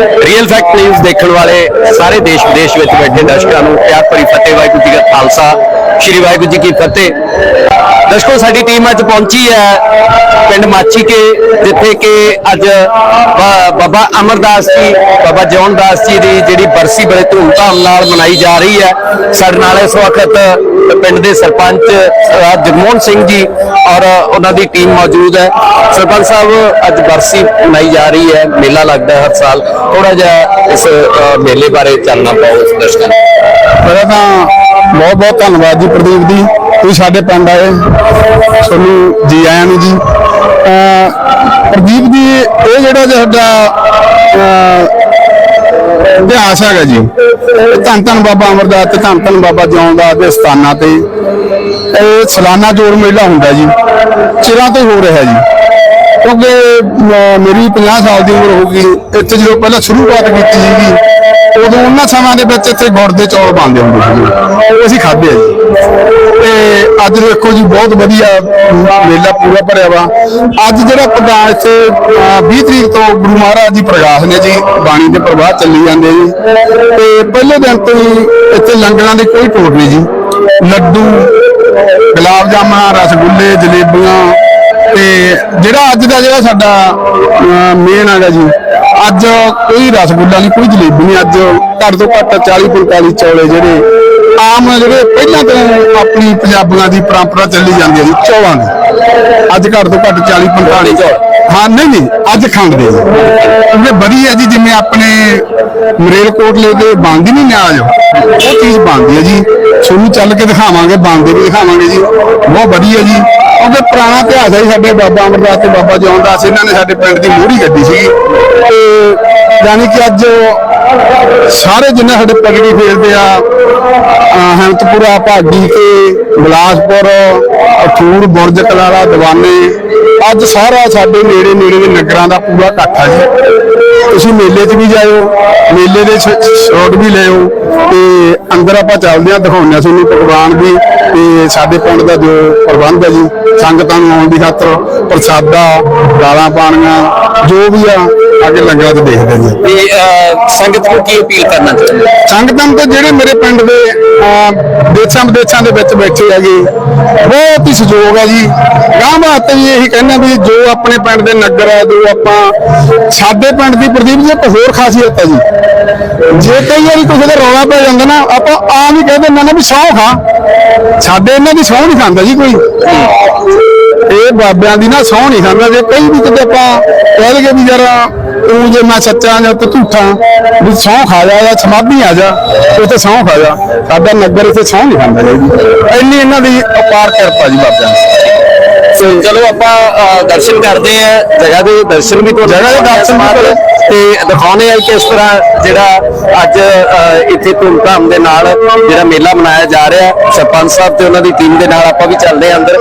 Real fact news ਦੇਖਣ ਵਾਲੇ ਸਾਰੇ ਦੇਸ਼ ਵਿਦੇਸ਼ ਵਿੱਚ ਬੈਠੇ ਦਰਸ਼ਕਾਂ ਨੂੰ ਪਿਆਰ ਭਰੀ ਫਤਿਹ, ਵਾਹਿਗੁਰੂ ਜੀ ਕਾ ਖਾਲਸਾ, ਸ੍ਰੀ ਵਾਹਿਗੁਰੂ ਜੀ ਕੀ ਫਤਿਹ। ਦਰਸ਼ਕੋ, ਸਾਡੀ ਟੀਮ ਅੱਜ ਪਹੁੰਚੀ ਹੈ ਪਿੰਡ ਮਾਚੀ ਕੇ ਜਿੱਥੇ ਕਿ ਅੱਜ ਬਾਬਾ ਅਮਰਦਾਸ ਜੀ, ਬਾਬਾ ਜੌਨਦਾਸ ਜੀ ਦੀ ਜਿਹੜੀ ਬਰਸੀ, ਬੜੇ ਧੂਮਧਾਮ ਨਾਲ ਮਨਾਈ ਜਾ ਰਹੀ ਹੈ। ਸਾਡੇ ਨਾਲ ਇਸ ਵਕਤ ਪਿੰਡ ਦੇ ਸਰਪੰਚ ਸਰਦਾਰ ਜਗਮੋਹਨ ਸਿੰਘ ਜੀ ਔਰ ਉਹਨਾਂ ਦੀ ਟੀਮ ਮੌਜੂਦ ਹੈ। ਸਰਪੰਚ ਸਾਹਿਬ, ਅੱਜ ਬਰਸੀ ਮਨਾਈ ਜਾ ਰਹੀ ਹੈ। ਮੇਲਾ ਲੱਗਦਾ ਹੈ ਹਰ ਸਾਲ। ਥੋੜਾ ਜਿਹਾ ਇਸ ਮੇਲੇ ਬਾਰੇ ਚਾਨਣਾ ਪਾਓ ਇਸ ਦਰਸ਼ਕਾਂ ਨੂੰ। ਪਹਿਲਾਂ ਤਾਂ ਬਹੁਤ ਬਹੁਤ ਧੰਨਵਾਦ ਜੀ ਪ੍ਰਦੀਪ ਜੀ। ਤੁਸੀਂ ਸਾਡੇ ਪਿੰਡ ਆਏ। ਤੁਹਾਨੂੰ ਜੀ ਆਇਆਂ ਨੂੰ ਜੀ। ਪ੍ਰਦੀਪ ਜੀ, ਇਹ ਜਿਹੜਾ ਸਾਡਾ ਇਤਿਹਾਸ ਹੈਗਾ ਜੀ। ਧੰਨ ਧੰਨ ਬਾਬਾ ਅਮਰਦਾਸ ਤੇ ਧੰਨ ਧੰਨ ਬਾਬਾ ਜਿਉਂਦਾਸ ਦੇ ਸਥਾਨਾਂ ਤੇ। ਇਹ ਸਾਲਾਨਾ ਜੋੜ ਮੇਲਾ ਹੁੰਦਾ ਜੀ। ਚਿਰਾਂ ਤੋਂ ਹੋ ਰਿਹਾ ਜੀ। ਕਿਉਂਕਿ ਅਹ, ਮੇਰੀ 50 ਸਾਲ ਦੀ ਉਮਰ ਹੋ ਗਈ। ਇੱਥੇ ਜਦੋਂ ਪਹਿਲਾਂ ਸ਼ੁਰੂਆਤ ਕੀਤੀ ਸੀਗੀ ਉਦੋਂ ਉਹਨਾਂ ਸਮਾਂ ਦੇ ਵਿੱਚ ਇੱਥੇ ਗੁੜ ਦੇ ਚੌਲ ਬਣਦੇ ਹੁੰਦੇ ਸੀ ਉਹ ਅਸੀਂ ਖਾਧੇ ਆ ਜੀ। ਤੇ ਅੱਜ ਦੇਖੋ ਜੀ ਬਹੁਤ ਵਧੀਆ ਮੇਲਾ ਪੂਰਾ ਭਰਿਆ ਵਾ। ਅੱਜ ਜਿਹੜਾ ਪ੍ਰਧਾਨ ਇੱਥੇ ਅਹ, 20 ਤਰੀਕ ਤੋਂ ਗੁਰੂ ਮਹਾਰਾਜ ਜੀ ਪ੍ਰਗਾਸ ਨੇ ਜੀ ਬਾਣੀ ਦੇ ਪ੍ਰਵਾਹ ਚੱਲੀ ਜਾਂਦੇ ਜੀ। ਤੇ ਪਹਿਲੇ ਦਿਨ ਤੋਂ ਹੀ ਇੱਥੇ ਲੰਗਰਾਂ ਦੀ ਕੋਈ ਟੋਟ ਨਹੀਂ ਜੀ। ਲੱਡੂ ਗੁਲਾਬ ਜਾਮਣਾ ਰਸਗੁੱਲੇ ਜਲੇਬੀਆਂ ਤੇ ਜਿਹੜਾ ਅੱਜ ਦਾ ਜਿਹੜਾ ਸਾਡਾ ਮੇਨ ਹੈਗਾ ਜੀ, ਅੱਜ ਕੋਈ ਰਸਗੁੱਲਾ ਨਹੀਂ, ਕੋਈ ਜਲੇਬੀ ਨਹੀਂ, ਅੱਜ ਘੱਟ ਤੋਂ ਘੱਟ 40 45 ਚੌਲੇ ਜਿਹੜੇ ਆਮ ਜਿਹੜੇ ਪਹਿਲਾਂ ਤੋਂ ਆਪਣੀ ਪੰਜਾਬੀਆਂ ਦੀ ਪਰੰਪਰਾ ਚੱਲੀ ਜਾਂਦੀ ਹੈ ਜੀ, ਚੌਲਾਂ ਦੀ। ਅੱਜ ਘੱਟ ਤੋਂ ਘੱਟ 40 45 ਚੌਲ। ਹਾਂ, ਨਹੀਂ ਨਹੀਂ, ਅੱਜ ਖੰਡ ਜੀ ਉਹਨੇ ਵਧੀਆ ਜੀ, ਜਿਵੇਂ ਆਪਣੇ ਮਰੇਲਕੋਟਲੇ ਦੇ ਬਣਦੀ ਨਹੀਂ ਨਿਆਜ, ਉਹ ਚੀਜ਼ ਬਣਦੀ ਹੈ ਜੀ। ਤੁਹਾਨੂੰ ਚੱਲ ਕੇ ਦਿਖਾਵਾਂਗੇ, ਬਣਦੇ ਵੀ ਦਿਖਾਵਾਂਗੇ ਜੀ। ਬਹੁਤ ਵਧੀਆ ਜੀ। ਕਿਉਂਕਿ ਪੁਰਾਣਾ ਇਤਿਹਾਸ ਹੈ ਜੀ ਸਾਡੇ ਬਾਬਾ ਅਮਰਦਾਸ ਤੇ ਬਾਬਾ ਜੌਨਦਾਸ ਇਹਨਾਂ ਨੇ ਸਾਡੇ ਪਿੰਡ ਦੀ ਮੋਹਰੀ ਗੱਡੀ ਸੀ ਤੇ ਯਾਨੀ ਕਿ ਅੱਜ ਸਾਰੇ ਜਿੰਨੇ ਸਾਡੇ ਪਗੜੀ ਫੇਲਦੇ ਆ, ਅਹ ਭਾਗੀ ਤੇ ਬਿਲਾਸਪੁਰ ਅਠੂਰ ਬੁਰਜ ਕਲਾਲਾ ਦੀਵਾਨੇ ਅੱਜ ਸਾਰਾ ਸਾਡੇ ਨੇੜੇ ਨੇੜੇ ਦੇ ਨਗਰਾਂ ਦਾ ਪੂਰਾ ਇਕੱਠ ਆ ਜੀ। ਤੁਸੀਂ ਮੇਲੇ 'ਚ ਵੀ ਜਾਇਓ ਮੇਲੇ ਦੇ ਸ਼ਾਟ ਵੀ ਲਿਓ ਤੇ ਅੰਦਰ ਆਪਾਂ ਚੱਲਦੇ ਆ ਦਿਖਾਉਂਦੇ ਆ ਤੁਹਾਨੂੰ ਪਕਵਾਨ ਵੀ ਤੇ ਸਾਡੇ ਪਿੰਡ ਦਾ ਜੋ ਪ੍ਰਬੰਧ ਹੈ ਜੀ ਸੰਗਤਾਂ ਨੂੰ ਆਉਣ ਦੀ ਖਾਤਰ ਪ੍ਰਸਾਦਾ ਦਾਲਾਂ ਪਾਣੀਆਂ ਜੋ ਵੀ ਆ ਅੱਗੇ ਲੰਗਰਾਂ 'ਚ ਦੇਖਦੇ ਜੀ। ਤੇ ਸੰਗਤ ਨੂੰ ਕੀ ਅਪੀਲ ਕਰਨਾ ਚਾਹੁੰਦੇ? ਸੰਗਤਾਂ ਨੂੰ ਤਾਂ ਜਿਹੜੇ ਮੇਰੇ ਪਿੰਡ ਦੇ ਦੇਸ਼ਾਂ ਵਿਦੇਸ਼ਾਂ ਦੇ ਵਿੱਚ ਬੈਠੇ ਹੈਗੇ ਬਹੁਤ ਹੀ ਸਹਿਯੋਗ ਹੈ ਜੀ। ਗਾਂ ਵਾਸਤੇ ਵੀ ਇਹੀ ਕਹਿੰਦੇ ਵੀ ਜੋ ਆਪਣੇ ਪਿੰਡ ਦੇ ਨਗਰ ਹੈ, ਜੋ ਆਪਾਂ ਸਾਡੇ ਪਿੰਡ ਦੀ ਪ੍ਰਦੀਪ ਜੀ, ਇੱਕ ਹੋਰ ਖਾਸੀਅਤ ਹੈ ਜੀ। ਜੇ ਕਈ ਵਾਰੀ ਕਿਸੇ ਦਾ ਰੌਲਾ ਪੈ ਜਾਂਦਾ ਨਾ, ਆਪਾਂ ਆਮ ਹੀ ਕਹਿ ਦਿੰਦੇ ਨਾ ਵੀ ਸਹੁੰ ਖਾ ਸਾਡੇ ਇਹਨਾਂ ਦੀ ਸਹੁੰ ਨਹੀਂ ਖਾਂਦਾ ਜੀ ਕੋਈ। ਇਹ ਬਾਬਿਆਂ ਦੀ ਨਾ ਸਹੁੰ ਨਹੀਂ ਖਾਂਦਾ। ਜੇ ਕਈ ਵੀ ਕਿਤੇ ਆਪਾਂ ਕਹਿ ਲਈਏ ਵੀ ਯਾਰ ਤੂੰ ਜੇ ਮੈਂ ਸੱਚਾ ਜਾਂ ਤੂੰ ਝੂਠਾ, ਵੀ ਸਹੁੰ ਖਾ ਜਾ ਜਾਂ ਸਮਾਧੀ ਆ ਜਾ, ਉੱਥੇ ਸਹੁੰ ਖਾ ਜਾ। ਸਾਡਾ ਨਗਰ ਇੱਥੇ ਸਹੁੰ ਨਹੀਂ ਖਾਂਦਾ ਜੀ। ਇੰਨੀ ਇਹਨਾਂ ਦੀ ਅਪਾਰ ਕਿਰਪਾ ਜੀ ਬਾਬਿਆਂ ਦੀ। ਸੋ ਚਲੋ ਆਪਾਂ ਅ, ਦਰਸ਼ਨ ਕਰਦੇ ਆ ਜਗ੍ਹਾ ਦੇ ਦਰਸ਼ਨ ਵੀ ਤੁਹਾਨੂੰ ਜਗ੍ਹਾ ਦੇ ਦਰਸ਼ਨ ਵੀ ਕਰੋ। ਤੇ ਦਿਖਾਉਣੇ ਆ ਕਿ ਕਿਸ ਤਰ੍ਹਾਂ ਜਿਹੜਾ ਅੱਜ ਅ, ਇੱਥੇ ਧੂਮਧਾਮ ਦੇ ਨਾਲ ਜਿਹੜਾ ਮੇਲਾ ਮਨਾਇਆ ਜਾ ਰਿਹਾ ਹੈ। ਸਰਪੰਚ ਸਾਹਿਬ ਤੇ ਉਹਨਾਂ ਦੀ ਟੀਮ ਦੇ ਨਾਲ ਆਪਾਂ ਵੀ ਚੱਲਦੇ ਆ ਅੰਦਰ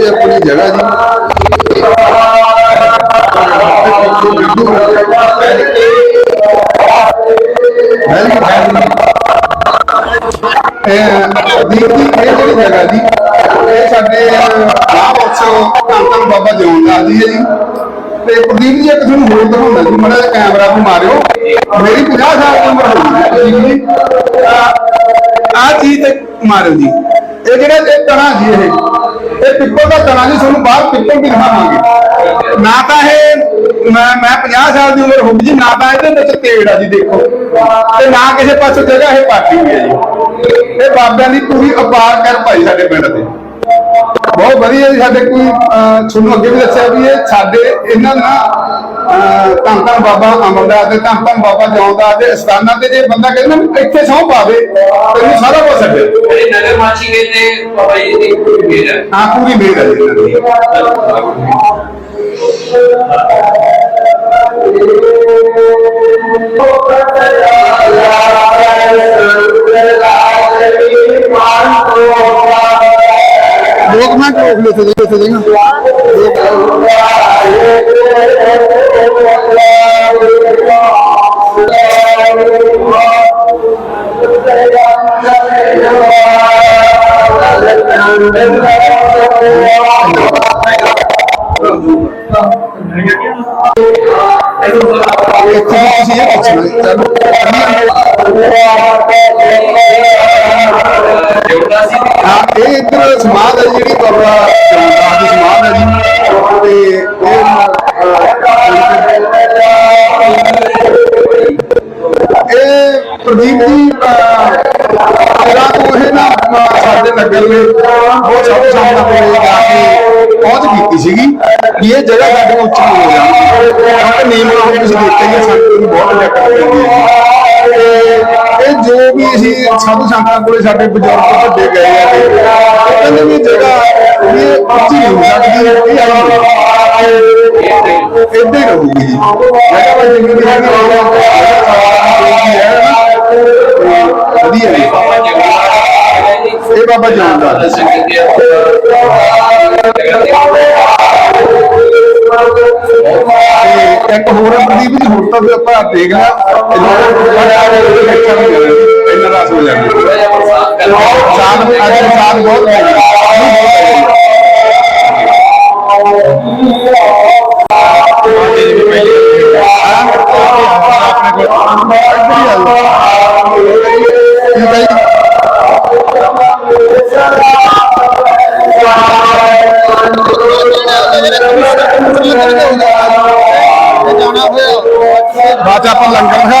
ਇਹ ਆਪਣੀ ਜਗ੍ਹਾ ਜੀ। ਇਹ ਦੀ ਇਹ ਜਿਹੜੀ ਜਗ੍ਹਾ ਜੀ, ਇਹ ਸਾਡੇ ਆਪ ਉਤਸਵ ਧੰਨ ਬਾਬਾ ਜਿਉਂਦਾ ਜੀ ਹੈ ਜੀ। ਤੇ ਪ੍ਰਦੀਪ ਜੀ, ਇੱਕ ਤੁਹਾਨੂੰ ਹੋਰ ਦਿਖਾਉਂਦਾ ਜੀ, ਮੜਾ ਕੈਮਰਾ ਨੂੰ ਮਾਰਿਓ। ਮੇਰੀ 50 ਸਾਲ ਦੀ ਉਮਰ ਹੋ ਗਈ ਪ੍ਰਦੀਪ ਜੀ। ਆ ਚੀਜ਼ ਤੇ ਮਾਰਿਓ ਜੀ। ਇਹ ਜਿਹੜਾ ਇਹ ਤਣਾ ਜੀ ਇਹ। ਇਹ ਪਿੱਪਲ ਦਾ ਤਣਾ ਜੀ ਤੁਹਾਨੂੰ ਬਾਹਰ ਪਿੱਪਲ ਵੀ ਦਿਖਾਵਾਂਗੇ ਨਾ ਤਾਂ ਇਹ, ਮੈਂ ਮੈਂ 50 ਸਾਲ ਦੀ ਉਮਰ ਹੋ ਗਈ ਜੀ, ਨਾ ਤਾਂ ਇਹਦੇ ਵਿੱਚ ਤੇੜ ਆ ਜੀ, ਦੇਖੋ। ਤੇ ਨਾ ਕਿਸੇ ਪਾਸੇ ਜਗ੍ਹਾ ਇਹ ਪਾਟੀ ਹੋਈ ਹੈ ਜੀ। ਇਹ ਬਾਬਿਆਂ ਦੀ ਪੂਰੀ ਅਪਾਰ ਕਰ ਪਾਈ ਸਾਡੇ ਪਿੰਡ ਤੇ। ਬਹੁਤ ਵਧੀਆ ਜੀ ਸਾਡੇ ਕੋਈ ਤੁਹਾਨੂੰ ਅੱਗੇ ਵੀ ਦੱਸਿਆ ਵੀ ਇਹ ਸਾਡੇ ਇਹਨਾਂ ਨਾ ਧੰਨ ਬਾਬਾ ਅਮਰਦਾਸ ਦੇ ਧੰਨ ਬਾਬਾ ਜੌਂਦਾਸ ਦੇ ਅਸਥਾਨਾਂ ਤੇ ਜੇ ਬੰਦਾ ਕਹਿੰਦਾ ਇੱਥੇ ਸੌਂ ਪਾਵੇ ਤੈਨੂੰ ਸਾਰਾ ਕੁਝ ਅੱਗੇ। ਇਹ ਨਗਰ ਮਾਚੀ ਦੇ ਤੇ ਬਾਬਾ ਜੀ ਦੀ ਪੂਰੀ ਮੇਰ ਹੈ। ਹਾਂ ਪੂਰੀ ਮੇਰ ਹੈ ਜੀ ਇੱਥੇ ਦੇਗਾ ਇੱਥੇ ਤੁਸੀਂ ਇਹ ਪੁੱਛਣਾ ਹਾਂ ਇਹ ਇੱਧਰ ਸਮਾਧ ਹੈ ਜਿਹੜੀ ਬਾਬਾ ਜਗਦਾਸ ਦੀ ਸਮਾਧ ਹੈ ਜੀ। ਤੇ ਇਹ ਇਹ ਪ੍ਰਦੀਪ ਜੀ ਤੇਰਾ ਤੋਂ ਇਹ ਨਾ ਸਾਡੇ ਨਗਰ ਨੇ ਬਹੁਤ ਸਭ ਸਾਹਮਣੇ ਕੋਲੇ ਜਾ ਕੇ ਪਹੁੰਚ ਕੀਤੀ ਸੀਗੀ ਕਿ ਇਹ ਜਗ੍ਹਾ ਸਾਡੇ ਉੱਚੀ ਹੋ ਜਾਣੀ ਕਿਉਂਕਿ ਨੀਮ ਨਾਲ ਤੁਸੀਂ ਦੇਖਿਆ ਹੀ ਹੈ ਨੂੰ ਬਹੁਤ ਲੱਗ ਪੈਂਦੀ ਹੈ ਇਹ ਜੋ ਵੀ ਅਸੀਂ ਸਾਧੂ ਸੰਤਾਂ ਕੋਲੇ ਸਾਡੇ ਬਜ਼ੁਰਗ ਵੱਡੇ ਗਏ ਆ ਤੇ ਉਹ ਕਹਿੰਦੇ ਵੀ ਇਹ ਇਹ ਉੱਚੀ ਹੋ ਸਕਦੀ ਇਹ ਆਈ ਇੱਦਾਂ ਹੀ ਰਹੂਗੀ ਜੀ। ਮੈਂ ਕਿਹਾ ਭਾਈ ਜਿੰਨੀ ਹੈ ਵਧੀਆ ਜੀ। ਇਹ ਬਾਬਾ ਜਾਨ ਦਾ ਤੇ ਇੱਕ ਹੋਰ ਪ੍ਰਦੀਪ ਜੀ ਹੁਣ ਤਾਂ ਵੀ ਆਪਾਂ ਦੇਖ ਲਿਆ ਇਹਨਾਂ ਦਾ ਹੋ ਜਾਂਦਾ ਚਾਂਦ, ਅੱਜ ਚਾਂਦ ਬਹੁਤ ਹੈ ਬਾਅਦ 'ਚ ਆਪਾਂ ਲੰਗਰ ਖਾ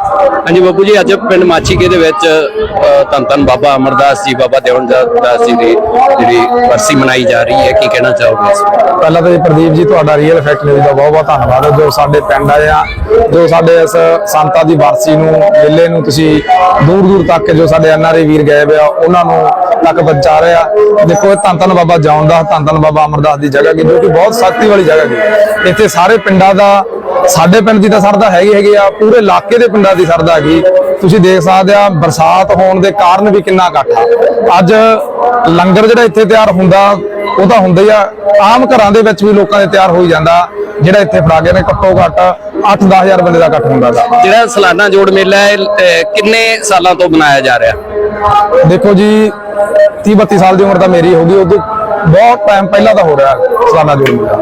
ਹਾਂਜੀ ਬਾਪੂ ਜੀ, ਅੱਜ ਪਿੰਡ ਮਾਛੀਕੇ ਦੇ ਵਿੱਚ ਧੰਨ ਧੰਨ ਬਾਬਾ ਅਮਰਦਾਸ ਜੀ, ਬਾਬਾ ਦੇਵਨਦਾਸ ਜੀ ਦੀ ਜਿਹੜੀ ਵਰਸੀ ਮਨਾਈ ਜਾ ਰਹੀ ਹੈ, ਕੀ ਕਹਿਣਾ ਚਾਹੋਗੇ ਪਹਿਲਾਂ ਤਾਂ ਪ੍ਰਦੀਪ ਜੀ, ਤੁਹਾਡਾ ਰੀਅਲ ਫੈਕਟ ਨਿਊਜ਼ ਦਾ ਬਹੁਤ ਬਹੁਤ ਧੰਨਵਾਦ। ਜੋ ਸਾਡੇ ਪਿੰਡ ਆਏ ਜੋ ਸਾਡੇ ਇਸ ਸੰਤਾਂ ਦੀ ਵਰਸੀ ਨੂੰ, ਮੇਲੇ ਨੂੰ ਤੁਸੀਂ ਦੂਰ ਦੂਰ ਤੱਕ ਜੋ ਸਾਡੇ ਐਨਆਰਆਈ ਵੀਰ ਗਏ ਵੇ ਆ, ਉਹਨਾਂ ਨੂੰ ਤੱਕ ਪਹੁੰਚਾ ਰਹੇ ਆ। ਦੇਖੋ ਧੰਨ ਧੰਨ ਬਾਬਾ ਜਾਉਂਦਾ ਧੰਨ ਧੰਨ ਬਾਬਾ ਅਮਰਦਾਸ ਦੀ ਜਗ੍ਹਾ ਕੀ, ਜੋ ਕਿ ਬਹੁਤ ਸ਼ਕਤੀ ਵਾਲੀ ਜਗ੍ਹਾ ਕੀ। ਇੱਥੇ ਸਾਰੇ ਪਿੰਡਾਂ ਦਾ ਸਾਡੇ ਪਿੰਡ ਦੀ ਤਾਂ ਸਰਦਾ ਹੈਗੀ ਹੈਗੀ ਆ ਪੂਰੇ ਇਲਾਕੇ ਦੇ ਪਿੰਡਾਂ ਦੀ ਸਰਦਾ ਹੈਗੀ। ਤੁਸੀਂ ਦੇਖ ਸਕਦੇ ਆ ਬਰਸਾਤ ਹੋਣ ਦੇ ਕਾਰਨ ਵੀ ਕਿੰਨਾ ਇਕੱਠ ਆ। ਅੱਜ ਲੰਗਰ ਜਿਹੜਾ ਇੱਥੇ ਤਿਆਰ ਹੁੰਦਾ ਉਹ ਤਾਂ ਹੁੰਦਾ ਹੀ ਆ। ਆਮ ਘਰਾਂ ਦੇ ਵਿੱਚ ਵੀ ਲੋਕਾਂ ਦੇ ਤਿਆਰ ਹੋਈ ਜਾਂਦਾ ਜਿਹੜਾ ਇੱਥੇ ਫੜਾ ਗਏ ਨੇ ਘੱਟੋ ਘੱਟ 8-10000 ਬੰਦੇ ਦਾ ਇਕੱਠ ਹੁੰਦਾ ਗਾ। ਜਿਹੜਾ ਸਾਲਾਨਾ ਜੋੜ ਮੇਲਾ ਹੈ ਕਿੰਨੇ ਸਾਲਾਂ ਤੋਂ ਮਨਾਇਆ ਜਾ ਰਿਹਾ? ਦੇਖੋ ਜੀ 30 32 ਸਾਲ ਦੀ ਉਮਰ ਤਾਂ ਮੇਰੀ ਹੋ ਗਈ ਉਦੋਂ ਬਹੁਤ ਟਾਈਮ ਪਹਿਲਾਂ ਤਾਂ ਹੋ ਰਿਹਾ ਸਾਲਾਨਾ ਜੋੜ ਮੇਲਾ।